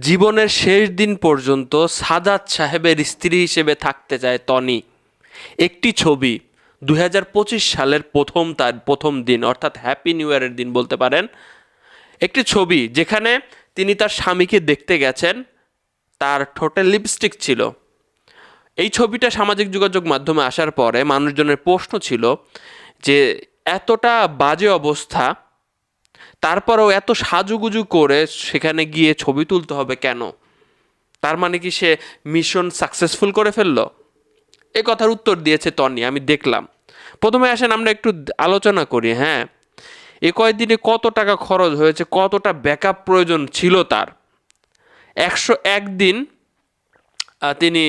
জীবনের শেষ দিন পর্যন্ত সাদাত সাহেবের স্ত্রী হিসেবে থাকতে চায় তনি একটি ছবি দু হাজার পঁচিশ সালের প্রথম তার, প্রথম দিন, অর্থাৎ হ্যাপি নিউ ইয়ারের দিন বলতে পারেন। একটি ছবি যেখানে তিনি তার স্বামীকে দেখতে গেছেন, তার ঠোঁটে লিপস্টিক ছিল। এই ছবিটা সামাজিক যোগাযোগ মাধ্যমে আসার পরে মানুষজনের প্রশ্ন ছিল যে, এতটা বাজে অবস্থা তারপরেও এত সাজুগুজু করে সেখানে গিয়ে ছবি তুলতে হবে কেন? তার মানে কি সে মিশন সাকসেসফুল করে ফেলল? এ কথার উত্তর দিয়েছে তনি আমি দেখলাম। প্রথমে আসেন, আমরা একটু আলোচনা করি হ্যাঁ? এ কয়েকদিনে কত টাকা খরচ হয়েছে, কতটা ব্যাকআপ প্রয়োজন ছিল তার? একশো একদিন তিনি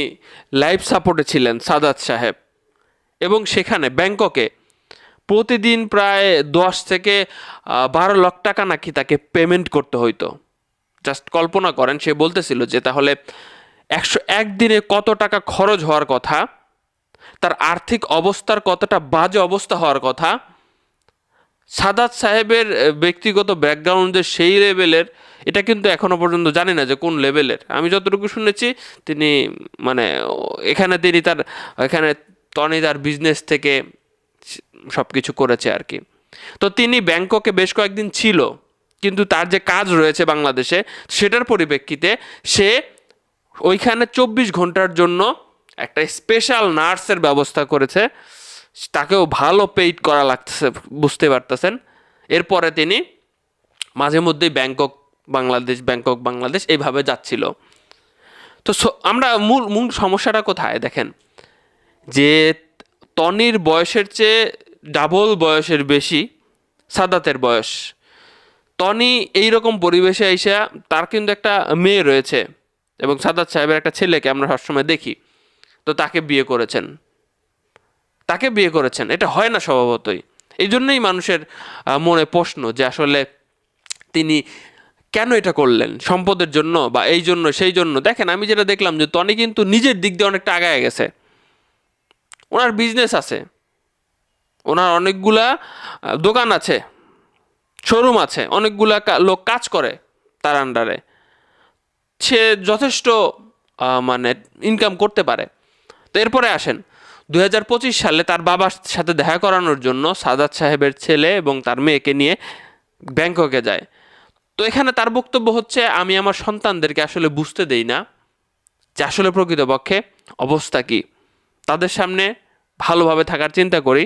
লাইফ সাপোর্টে ছিলেন সাদাত সাহেব। এবং সেখানে ব্যাংককে প্রতিদিন প্রায় দশ থেকে বারো লাখ টাকা নাকি তাকে পেমেন্ট করতে হইতো। জাস্ট কল্পনা করেন, সে বলতেছিল যে তাহলে একশো, একদিনে কত টাকা খরচ হওয়ার কথা, তার আর্থিক অবস্থার কতটা বাজে অবস্থা হওয়ার কথা, সাদাত সাহেবের ব্যক্তিগত ব্যাকগ্রাউন্ডে সেই লেভেলের এটা কিন্তু এখনও পর্যন্ত জানি না যে কোন লেভেলের আমি যতটুকু শুনেছি, তিনি মানে এখানে তিনি তার, এখানে তনি তার বিজনেস থেকে সব কিছু করেছে আর কি। তো তিনি ব্যাংককে বেশ কয়েকদিন ছিল, কিন্তু তার যে কাজ রয়েছে বাংলাদেশে, সেটার পরিপ্রেক্ষিতে সে ওইখানে চব্বিশ ঘণ্টার জন্য একটা স্পেশাল নার্সের ব্যবস্থা করেছে। তাকেও ভালো পেইড করা লাগতেছে, বুঝতে পারতেছেন? এরপরে তিনি মাঝে মধ্যেই ব্যাংকক বাংলাদেশ ব্যাংকক বাংলাদেশ এইভাবে যাচ্ছিল। তো আমরা মূল মূল সমস্যাটা কোথায় দেখেন? যে তনির বয়সের চেয়ে ডাবল বয়সের বেশি সাদাতের বয়স। টনি এইরকম পরিবেশে আইসা তার কিন্তু একটা মেয়ে রয়েছে এবং সাদাত সাহেবের একটা ছেলেকে আমরা সবসময় দেখি। তো তাকে বিয়ে করেছেন। তাকে বিয়ে করেছেন। এটা হয় না স্বভাবতই। এই জন্যই মানুষের মনে প্রশ্ন যে আসলে তিনি কেন এটা করলেন? সম্পদের জন্য বা এই জন্য, সেই জন্য। দেখেন, আমি যেটা দেখলাম যে টনি কিন্তু নিজের দিক দিয়ে অনেকটা আগায় গেছে। ওনার বিজনেস আছে। ওনার অনেকগুলা দোকান আছে শোরুম আছে, অনেকগুলা লোক কাজ করে তার আন্ডারে সে যথেষ্ট মানে ইনকাম করতে পারে। তো এরপরে আসেন দু হাজার পঁচিশ সালে তার বাবার সাথে দেখা করানোর জন্য সাদাত সাহেবের ছেলে এবং তার মেয়েকে নিয়ে ব্যাংককে যায়। তো এখানে তার বক্তব্য হচ্ছে, আমি আমার সন্তানদেরকে আসলে বুঝতে দেই না যে আসলে প্রকৃতপক্ষে অবস্থা কী। তাদের সামনে ভালোভাবে থাকার চিন্তা করি।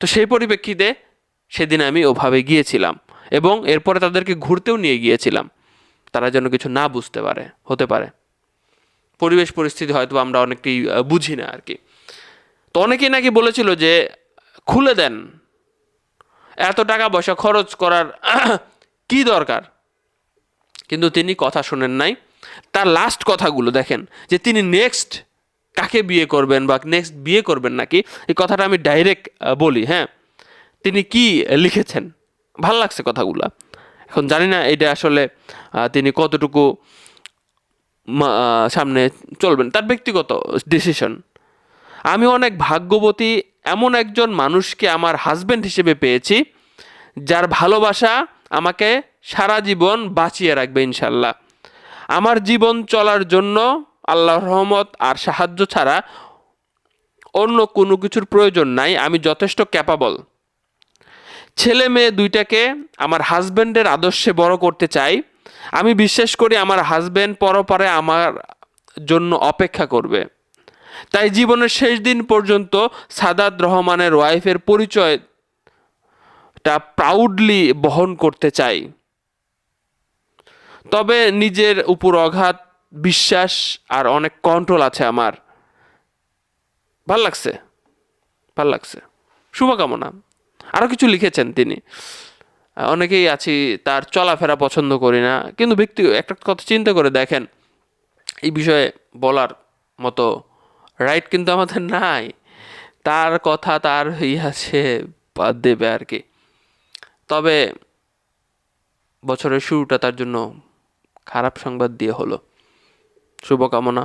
তো সেই পরিপ্রেক্ষিতে সেদিন আমি ওভাবে গিয়েছিলাম এবং এরপরে তাদেরকে ঘুরতেও নিয়ে গিয়েছিলাম। তারা যেন কিছু না বুঝতে পারে হতে পারে। পরিবেশ পরিস্থিতি হয়তো আমরা অনেকেই আহ, বুঝি না আর কি। তো অনেকেই নাকি বলেছিল যে খুলে দেন। এত টাকা পয়সা খরচ করার কি দরকার? কিন্তু তিনি কথা শোনেন নাই। তার লাস্ট কথাগুলো দেখেন যে তিনি নেক্সট কাকে বিয়ে করবেন বা নেক্সট বিয়ে করবেন নাকি? এই কথাটা আমি ডাইরেক্ট বলি হ্যাঁ? তিনি কি লিখেছেন? ভালো লাগছে কথাগুলো। এখন জানি না এটা আসলে তিনি কতটুকু সামনে চলবেন। তার ব্যক্তিগত ডিসিশন আমি অনেক ভাগ্যবতী এমন একজন মানুষকে আমার হাজবেন্ড হিসেবে পেয়েছি, যার ভালোবাসা আমাকে সারা জীবন বাঁচিয়ে রাখবে, ইনশাল্লাহ। আমার জীবন চলার জন্য আল্লাহর রহমত আর সাহায্য ছাড়া অন্য কোনো কিছুর প্রয়োজন নাই, আমি যথেষ্ট ক্যাপাবল ছেলে মেয়ে দুইটাকে আমার হাজব্যান্ডের আদর্শে বড় করতে চাই। আমি বিশ্বাস করি আমার হাজব্যান্ড পরপরে আমার জন্য অপেক্ষা করবে। তাই জীবনের শেষ দিন পর্যন্ত সাদাত রহমানের ওয়াইফের পরিচয়টা প্রাউডলি বহন করতে চাই। তবে নিজের উপর অঘাত বিশ্বাস আর অনেক কন্ট্রোল আছে আমার। ভালো লাগছে? ভালো লাগছে। শুভকামনা। আরও কিছু লিখেছেন তিনি। অনেকেই আছি, তার চলাফেরা পছন্দ করি না। কিন্তু ব্যক্তি, একটা কথা চিন্তা করে দেখেন, এই বিষয়ে বলার মতো রাইট কিন্তু আমাদের নাই। তার কথা তার সে বাদ দেবে আর কি। তবে বছরের শুরুটা তার জন্য খারাপ সংবাদ দিয়ে হলো। শুভকামনা